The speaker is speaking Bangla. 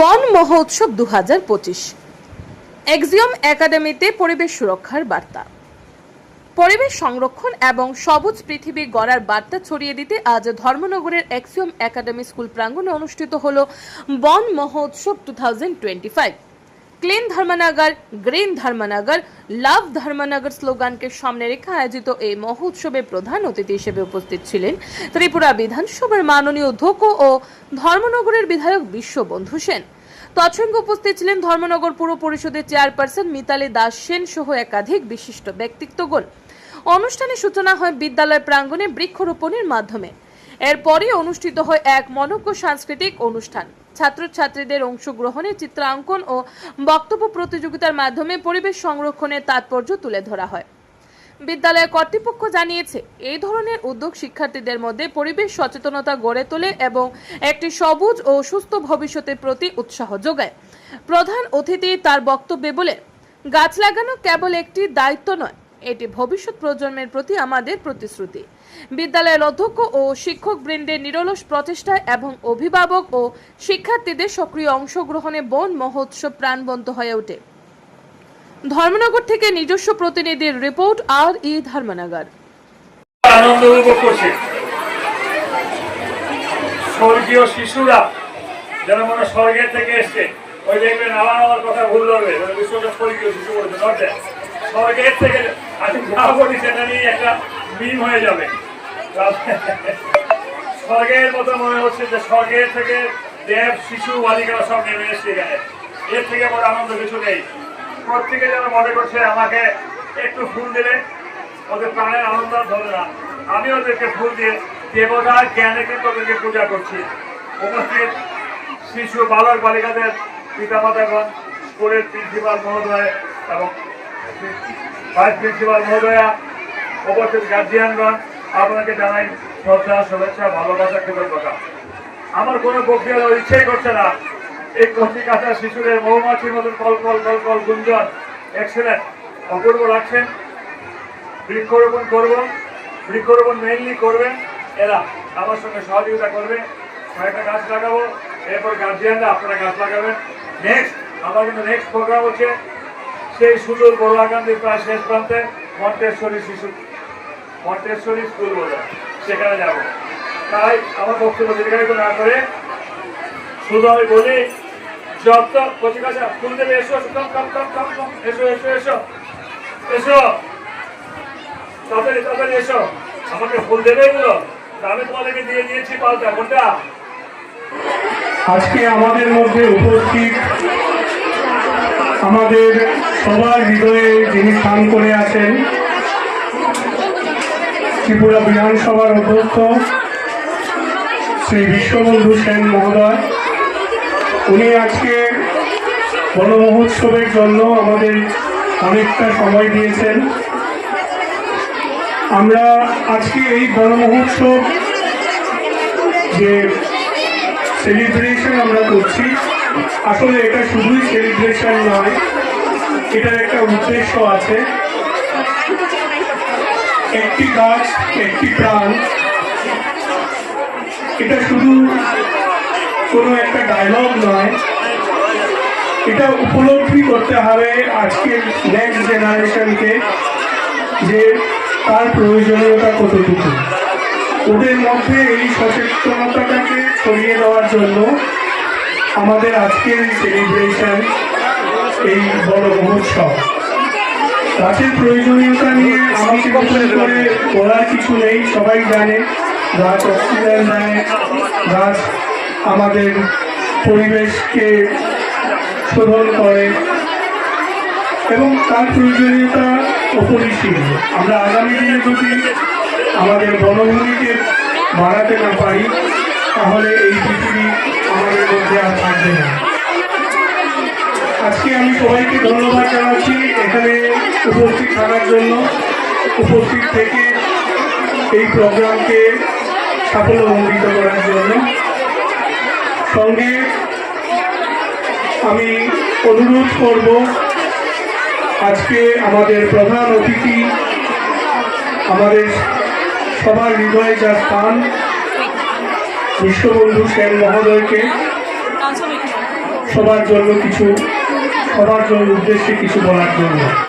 বন মহোৎসব দু হাজার পঁচিশ এক্সিয়ম একাডেমিতে পরিবেশ সুরক্ষার বার্তা। পরিবেশ সংরক্ষণ এবং সবুজ পৃথিবী গড়ার বার্তা ছড়িয়ে দিতে আজ ধর্মনগরের এক্সিয়ম একাডেমি স্কুল প্রাঙ্গণে অনুষ্ঠিত হল Van Mahotsav two thousand twenty five clean Dharmanagar, green Dharmanagar, love Dharmanagar স্লোগানকে সামনে রেখে আয়োজিত এই মহোৎসবে প্রধান অতিথি হিসেবে উপস্থিত ছিলেন ত্রিপুরা বিধানসভার মাননীয় অধ্যক্ষ ও ধর্মনগরের বিধায়ক বিশ্ববন্ধু সেন। তৎসঙ্গে উপস্থিত ছিলেন ধর্মনগর পুর পরিষদের চেয়ারপারসন মিতালি দাস সেন সহ একাধিক বিশিষ্ট ব্যক্তিত্বগণ। অনুষ্ঠানের সূচনা হয় বিদ্যালয় প্রাঙ্গণে বৃক্ষরোপণের মাধ্যমে। এরপরই অনুষ্ঠিত হয় এক মনজ্ঞ সাংস্কৃতিক অনুষ্ঠান। ছাত্রছাত্রীদের অংশগ্রহণে চিত্রাঙ্কন ও বক্তব্য প্রতিযোগিতার মাধ্যমে পরিবেশ সংরক্ষণের তাৎপর্য তুলে ধরা হয়। বিদ্যালয় কর্তৃপক্ষ জানিয়েছে, এই ধরনের উদ্যোগ শিক্ষার্থীদের মধ্যে পরিবেশ সচেতনতা গড়ে তোলে এবং একটি সবুজ ও সুস্থ ভবিষ্যতের প্রতি উৎসাহ যোগায়। প্রধান অতিথি তার বক্তব্যে বলে গাছ লাগানো কেবল একটি দায়িত্ব নয় এটি ভবিষ্যৎ প্রজন্মের প্রতি আমাদের প্রতিশ্রুতি। বিদ্যালয়ের অধ্যক্ষ ও শিক্ষক বৃন্দের নিরলস প্রচেষ্টায় এবং অভিভাবক ও শিক্ষার্থীদের সক্রিয় অংশগ্রহণে বন মহোৎসব প্রাণবন্ত হয়ে ওঠে। ধর্মনগর থেকে নিজস্ব প্রতিনিধির রিপোর্ট, আর ই ধর্মনগর। আনন্দ উপভোগ করছে। স্বর্গীয় শিশুরা যারা মনে স্বর্গের থেকে এসছে। ওই দেখবেন আমার আমার কথা ভুল ওই বিশ্বটা স্বর্গীয় শিশু বলছে স্বর্গের থেকে আমি যা বলি সেটা নিয়ে একটা মিম হয়ে যাবে। স্বর্গের মতো মনে হচ্ছে যে স্বর্গের থেকে দেব, শিশু, বালিকারা সব নেমে এসছে এখানে। এর থেকে বড় আনন্দ কিছু নেই। প্রত্যেকে যেন মনে করছে আমাকে একটু ফুল দিলে, ওদের প্রাণের আনন্দ ধরে না। আমি ওদেরকে ফুল দিয়ে দেবতার জ্ঞানে কিন্তু ওদেরকে পূজা করছি। উপস্থিত শিশু, বালক, বালিকাদের পিতামাতাগণ স্কুলের প্রিন্সিপাল মহোদয় এবং ভাইস প্রিন্সিপাল মহোদয়া উপস্থিত গার্জিয়ানগণ আপনাকে জানাই শ্রদ্ধা, শুভেচ্ছা, ভালোবাসা, কৃতজ্ঞতা। আমার কোনো বক্তৃতা ইচ্ছেই করছে না। এই কচি কাঁচা শিশুদের মৌমাছির মতন কল কল কল কল, গুঞ্জন এক্সেলেন্ট অপূর্ব লাগছেন বৃক্ষরোপণ করব, বৃক্ষরোপণ মেইনলি করবেন এরা। আমার সঙ্গে সহযোগিতা করবে। কয়েকটা গাছ লাগাবো, এরপর গার্জিয়ানরা আপনারা গাছ লাগাবেন। নেক্সট আমার কিন্তু নেক্সট প্রোগ্রাম হচ্ছে সেই সুদূর বড়াকান্দির প্রায় শেষ প্রান্তে মন্টেশ্বরী শিশু, মন্টেশ্বরী স্কুল বলে, সেখানে যাব। তাই আমার বক্তব্য দীর্ঘায়িত না করে শুধু আমি বলি, যত কচি কাছা ফুল দেবে, এসো কম কম কম কম কম, এসো এসো এসো এসো। তাড়াতাড়ি তাড়াতাড়ি এসো। আমাকে ফুল দেবে এগুলো? আমি তোমাদেরকে দিয়ে দিয়েছি পাল্টা, কোনটা? আজকে আমাদের মধ্যে উপস্থিত আমাদের সবার হৃদয়ে যিনি স্থান করে আছেন, ত্রিপুরা বিধানসভার অধ্যক্ষ শ্রী বিশ্ববন্ধু সেন মহোদয়। উনি আজকে বনমহোৎসবের জন্য আমাদের অনেকটা সময় দিয়েছেন। আমরা আজকে এই বনমহোৎসব যে সেলিব্রেশন আমরা করছি, আসলে এটা শুধুই সেলিব্রেশন নয় এটার একটা উদ্দেশ্য আছে। একটি গাছ, একটি প্রাণ। এটা শুধু কোনো একটা ডায়লগ নয়। এটা উপলব্ধি করতে হবে আজকের নেক্সট জেনারেশনকে যে তার প্রয়োজনীয়তা কতটুকু। ওদের মধ্যে এই সচেতনতাটাকে ছড়িয়ে দেওয়ার জন্য আমাদের আজকের সেলিব্রেশন এই বড় মহোৎসব। গাছের প্রয়োজনীয়তা নিয়ে আমাকে নতুন করে বলার কিছু নেই, সবাই জানে। গাছ অক্সিজেন দেয় গাছ আমাদের পরিবেশকে শোধন করে এবং তার প্রয়োজনীয়তা অপরিসীম। আমরা আগামী দিনে যদি আমাদের বনভূমিকে বাড়াতে না পারি, তাহলে এই পৃথিবী আমাদের মধ্যে আর থাকবে না। আজকে আমি সবাইকে ধন্যবাদ জানাচ্ছি এখানে উপস্থিত থাকার জন্য। উপস্থিত থেকে এই প্রোগ্রামকে সাফল্যমণ্ডিত করার জন্য। সঙ্গে আমি অনুরোধ করব, আজকে আমাদের প্রধান অতিথি, আমাদের সবার হৃদয়ে যা স্থান, বিশ্ববন্ধু সেন মহোদয়কে সবার জন্য কিছু সবার উদ্দেশ্যে কিছু বলার জন্য।